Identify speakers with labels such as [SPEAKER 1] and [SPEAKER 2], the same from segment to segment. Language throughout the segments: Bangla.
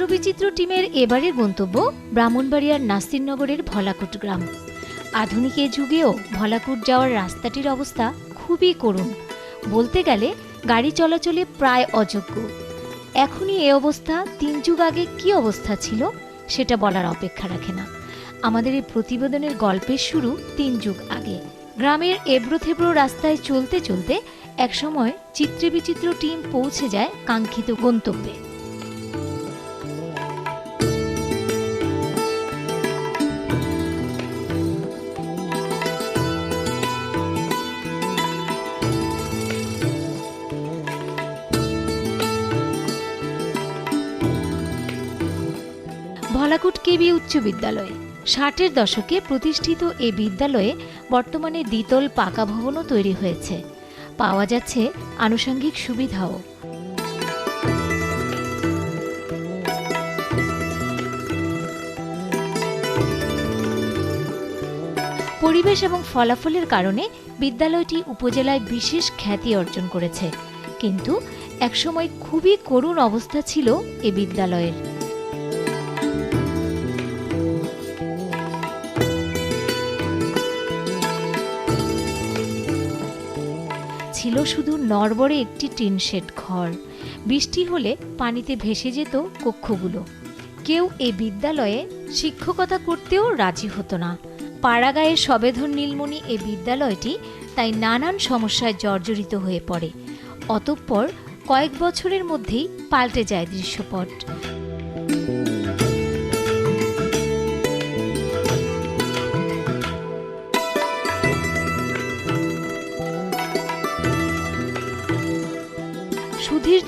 [SPEAKER 1] চিত্রবিচিত্র টিমের এবারের গন্তব্য ব্রাহ্মণবাড়িয়ার নাসিরনগরের ভলাকুট গ্রাম। আধুনিক এ যুগেও ভলাকুট যাওয়ার রাস্তাটির অবস্থা খুবই করুণ। বলতে গেলে, গাড়ি চলাচলে প্রায় অযোগ্য। এখনই এ অবস্থা তিন যুগ আগে কি অবস্থা ছিল, সেটা বলার অপেক্ষা রাখে না। আমাদের এই প্রতিবেদনের গল্পের শুরু তিন যুগ আগে। গ্রামের এবড়ো থেবড়ো রাস্তায় চলতে চলতে একসময় চিত্রে বিচিত্র টিম পৌঁছে যায় কাঙ্ক্ষিত গন্তব্যে। ভলাকুট কেবি উচ্চ বিদ্যালয়। ষাটের দশকে প্রতিষ্ঠিত এই বিদ্যালয়ে বর্তমানে দ্বিতল পাকা ভবনও তৈরি হয়েছে। পাওয়া যাচ্ছে আনুষঙ্গিক সুবিধাও। পরিবেশ এবং ফলাফলের কারণে বিদ্যালয়টি উপজেলায় বিশেষ খ্যাতি অর্জন করেছে। কিন্তু একসময় খুবই করুণ অবস্থা ছিল এ বিদ্যালয়ের। ছিল শুধু নড়বড়ে একটি টিন শেড ঘর। বৃষ্টি হলে পানিতে ভেসে যেত কক্ষগুলো। কেউ এই বিদ্যালয়ে শিক্ষকতা করতেও রাজি হতো না। পাড়াগাঁয়ের সবেধন নীলমণি এই বিদ্যালয়টি তাই নানান সমস্যায় জর্জরিত হয়ে পড়ে। অতঃপর কয়েক বছরের মধ্যেই পাল্টে যায় দৃশ্যপট।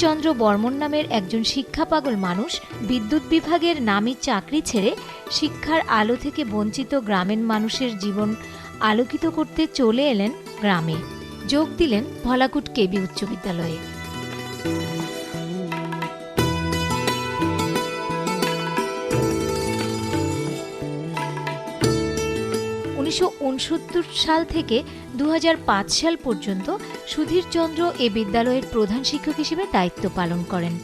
[SPEAKER 1] চন্দ্র বর্মন নামের একজন শিক্ষা পাগল মানুষ বিদ্যুৎ বিভাগের নামী চাকরি ছেড়ে শিক্ষার আলো থেকে বঞ্চিত গ্রামের মানুষের জীবন আলোকিত করতে চলে এলেন গ্রামে। যোগ দিলেন ভলাকুট কেবি উচ্চ বিদ্যালয়ে। উনিশশো সাল থেকে দু হাজার পাঁচ সাল পর্যন্ত সুধীর চন্দ্র এ বিদ্যালয়ের প্রধান শিক্ষক হিসেবে দায়িত্ব পালন করেন।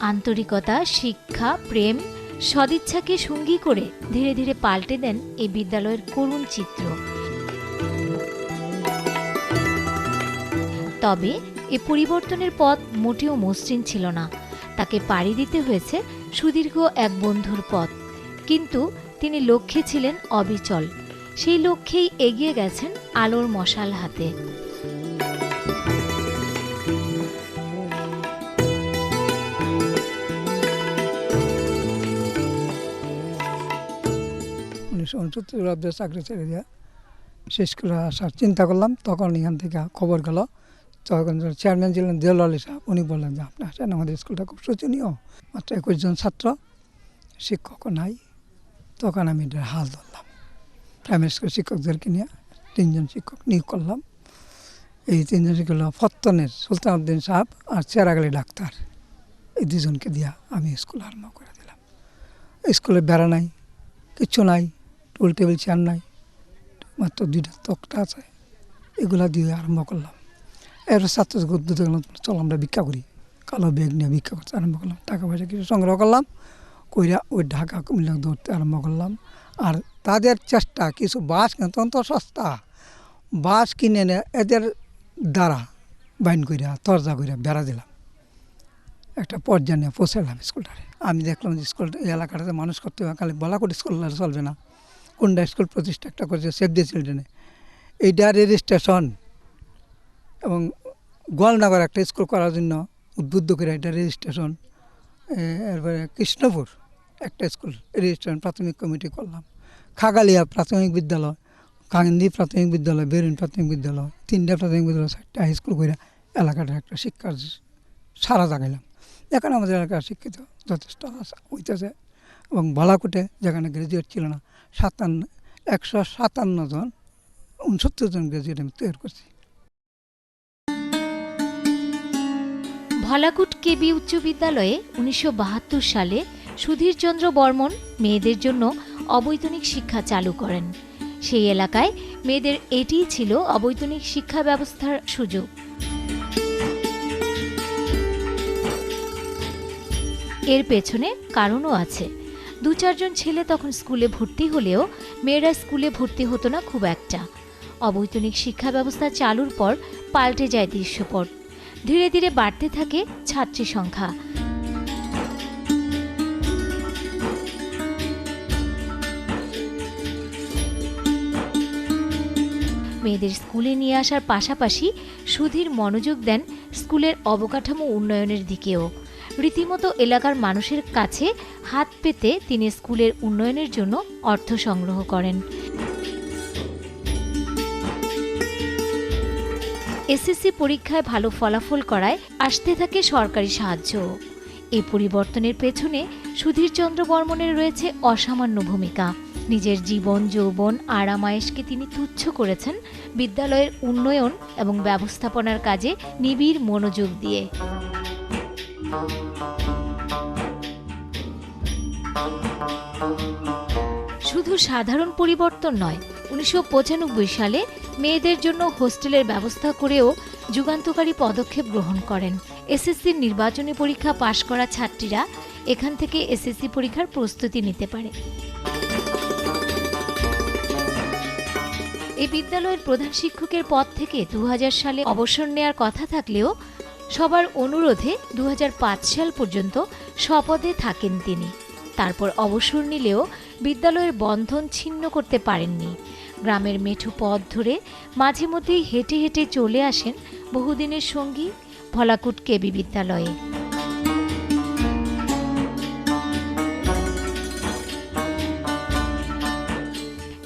[SPEAKER 1] আন্তরিকতা, শিক্ষা, প্রেম, সদিচ্ছাকে সঙ্গী করে ধীরে ধীরে পাল্টে দেন এই বিদ্যালয়ের করুণ চিত্র। তবে এ পরিবর্তনের পথ মোটেও মসৃণ ছিল না। তাকে পাড়ি দিতে হয়েছে সুদীর্ঘ এক বন্ধুর পথ। কিন্তু তিনি লক্ষ্যে ছিলেন অবিচল। সেই লক্ষ্যেই এগিয়ে গেছেন আলোর মশাল হাতে।
[SPEAKER 2] উনিশশো উনসত্তর অব্দে চাকরি ছেড়ে দিয়ে শেষ করে আসার চিন্তা করলাম, তখন এখান থেকে খবর গেল তখন চেয়ারম্যান ছিলেন দেওয়াল সাহেব। উনি বললেন যে, আপনি আসেন, আমাদের স্কুলটা খুব শোচনীয়, মাত্র একুশ জন ছাত্র, শিক্ষকও নাই। তখন আমি হাল ধরলাম। প্রাইমারি স্কুল শিক্ষকদেরকে নিয়ে তিনজন শিক্ষক নিয়োগ করলাম। এই তিনজন শিক্ষক হলো ফত্তনের সুলতান উদ্দিন সাহেব আর চেরাগালি ডাক্তার। এই দুজনকে দিয়া আমি স্কুল আরম্ভ করে দিলাম। স্কুলে বেড়া নাই, কিচ্ছু নাই, টুল টেবিল, চেয়ার নাই, মাত্র দুইটা তক্তা আছে, এগুলা দিয়ে আরম্ভ করলাম। এর ছাত্র চল আমরা ভিক্ষা করি। কালো ব্যাগ নিয়ে ভিক্ষা করতে আরম্ভ করলাম, টাকা পয়সা কিছু সংগ্রহ করলাম। কইরা ওই ঢাকা কুমিল্লা ধরতে আরম্ভ করলাম। আর তাদের চেষ্টা, কিছু বাস তখন তো সস্তা। বাস কিনে এনে এদের দ্বারা বাইন কইরা, তরজা কইরা বেড়া দিলাম। একটা পর্যায়ে পৌঁছালাম স্কুলটারে। আমি দেখলাম যে স্কুলটা, এই এলাকাটাতে মানুষ করতে হবে, খালি বলা করে স্কুল চলবে না। কোনটা স্কুল প্রতিষ্ঠা একটা করেছে সেভ দ্য চিলড্রেনে এইটা রেজিস্ট্রেশন এবং গোয়ালনগর একটা স্কুল করার জন্য উদ্বুদ্ধ করে এটা রেজিস্ট্রেশন। এরপরে কৃষ্ণপুর। একটা স্কুল রেজিস্ট্রেশন প্রাথমিক কমিটি করলাম। খাগালিয়া প্রাথমিক বিদ্যালয় কান্দি প্রাথমিক বিদ্যালয় বেরুন প্রাথমিক বিদ্যালয়, তিনটা প্রাথমিক বিদ্যালয়, চারটা হাই স্কুল করে এলাকাটা একটা শিক্ষার সারা জাগাইলাম। এখন আমাদের এলাকার শিক্ষিত যথেষ্ট হইতেছে। এবং বালাকুটে যেখানে গ্রাজুয়েট ছিল না, সাতান্ন, একশো সাতান্ন জন, উনসত্তর জন গ্রাজুয়েট আমি তৈরি করছি।
[SPEAKER 1] ভলাকুট কেবি উচ্চ বিদ্যালয়ে উনিশশো বাহাত্তর সালে সুধীরচন্দ্র বর্মন মেয়েদের জন্য অবৈতনিক শিক্ষা চালু করেন। সেই এলাকায় মেয়েদের এটিই ছিল অবৈতনিক শিক্ষা ব্যবস্থার সুযোগ। এর পেছনে কারণও আছে। দু চারজন ছেলে তখন স্কুলে ভর্তি হলেও মেয়েরা স্কুলে ভর্তি হতো না খুব একটা। অবৈতনিক শিক্ষা ব্যবস্থা চালুর পর পাল্টে যায় দৃশ্যপট। ধীরে ধীরে বাড়তে থাকে ছাত্রী সংখ্যা। মেয়েদের স্কুলে নিয়ে আসার পাশাপাশি সুধীর মনোযোগ দেন স্কুলের অবকাঠামো উন্নয়নের দিকেও। রীতিমতো এলাকার মানুষের কাছে হাত পেতে তিনি স্কুলের উন্নয়নের জন্য অর্থ সংগ্রহ করেন। এসএসসি পরীক্ষায় ভালো ফলাফল করায় আসতে থাকে সরকারি সাহায্য। এই পরিবর্তনের পেছনে সুধীরচন্দ্র বর্মনের রয়েছে অসামান্য ভূমিকা। নিজের জীবন, যৌবন, আরামায়েশকে তিনি তুচ্ছ করেছেন বিদ্যালয়ের উন্নয়ন এবং ব্যবস্থাপনার কাজে নিবিড় মনোযোগ দিয়ে। শুধু সাধারণ পরিবর্তন নয়, উনিশশো সালে মেয়েদের জন্য হোস্টেলের ব্যবস্থা করেও যুগান্তকারী পদক্ষেপ গ্রহণ করেন। এসএসসির নির্বাচনী পরীক্ষা পাশ করা ছাত্রীরা এখান থেকে এসএসসি পরীক্ষার প্রস্তুতি নিতে পারে। এই বিদ্যালয়ের প্রধান শিক্ষকের পদ থেকে দু হাজার সালে অবসর নেয়ার কথা থাকলেও সবার অনুরোধে দু হাজার পাঁচ সাল পর্যন্ত স্বপদে থাকেন তিনি। তারপর অবসর নিলেও বিদ্যালয়ের বন্ধন ছিন্ন করতে পারেননি। গ্রামের মেঠু পথ ধরে মাঝে মধ্যেই হেঁটে হেঁটে চলে আসেন বহুদিনের সঙ্গী ভলাকুট কেবি বিদ্যালয়ে।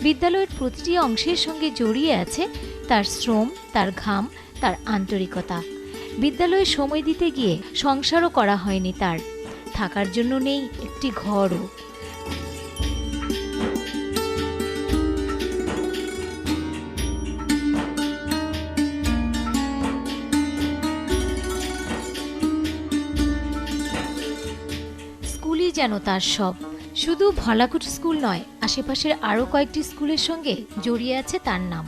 [SPEAKER 1] বিদ্যালয়ের প্রতিটি অংশের সঙ্গে জড়িয়ে আছে তার শ্রম, তার ঘাম, তার আন্তরিকতা। বিদ্যালয়ে সময় দিতে গিয়ে সংসারও করা হয়নি তার। থাকার জন্য নেই একটি ঘরও। স্কুলই যেন তার সব। শুধু ভলাকুট স্কুল নয়, আশেপাশের আরও কয়েকটি স্কুলের সঙ্গে জড়িয়ে আছে তার নাম।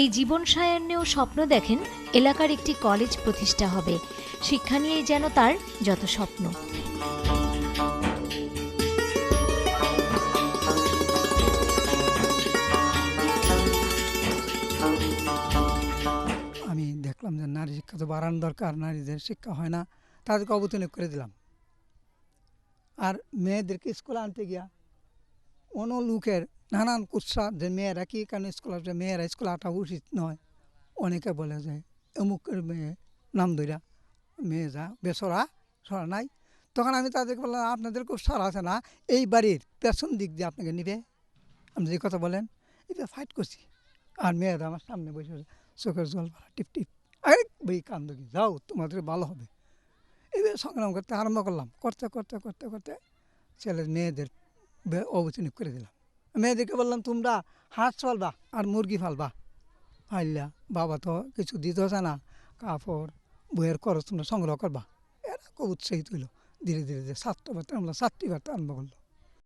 [SPEAKER 1] এই জীবন সায়ান্নেও স্বপ্ন দেখেন এলাকার একটি কলেজ প্রতিষ্ঠা হবে। শিক্ষা নিয়েই যেন তার যত স্বপ্ন।
[SPEAKER 2] আমি দেখলাম যে নারী শিক্ষা তো বাড়ানো দরকার, নারীদের শিক্ষা হয় না। তাদেরকে অবতনিক করে দিলাম। আর মেয়েদেরকে স্কুলে আনতে গিয়া অন্য লোকের নানান কুৎসা যে মেয়েরা, কী কারণে স্কুল আসবে? মেয়েরা স্কুলে আসা উচিত নয়। অনেকে বলে যে অমুকের মেয়ে, নাম ধইরা মেয়ে যা, বেসরা, সরা নাই। তখন আমি তাদেরকে বললাম, আপনাদের খুব সারা আছে না? এই বাড়ির পেছন দিক দিয়ে আপনাকে নিবে। আপনি যে কথা বলেন, এটা ফাইট করছি। আর মেয়েরা আমার সামনে বসে চোখের জল টিপ টিপ আরে ভাই, কান্দ যাও, তোমাদের ভালো হবে। এইভাবে সংগ্রাম করতে আরম্ভ করলাম। করতে করতে করতে করতে ছেলের মেয়েদের অবচনিক করে দিলাম। মেয়েদেরকে বললাম, তোমরা হাঁস ফালবা আর মুরগি ফালবা ফাইলা বাবা তো কিছু দিতে হচ্ছে না। কাপড়, বইয়ের খরচ তোমরা সংগ্রহ করবা। এরা খুব উৎসাহিত হইল। ধীরে ধীরে ধীরে সাতটা বার্তা আমরা সাতটি বার্তা আরম্ভ করল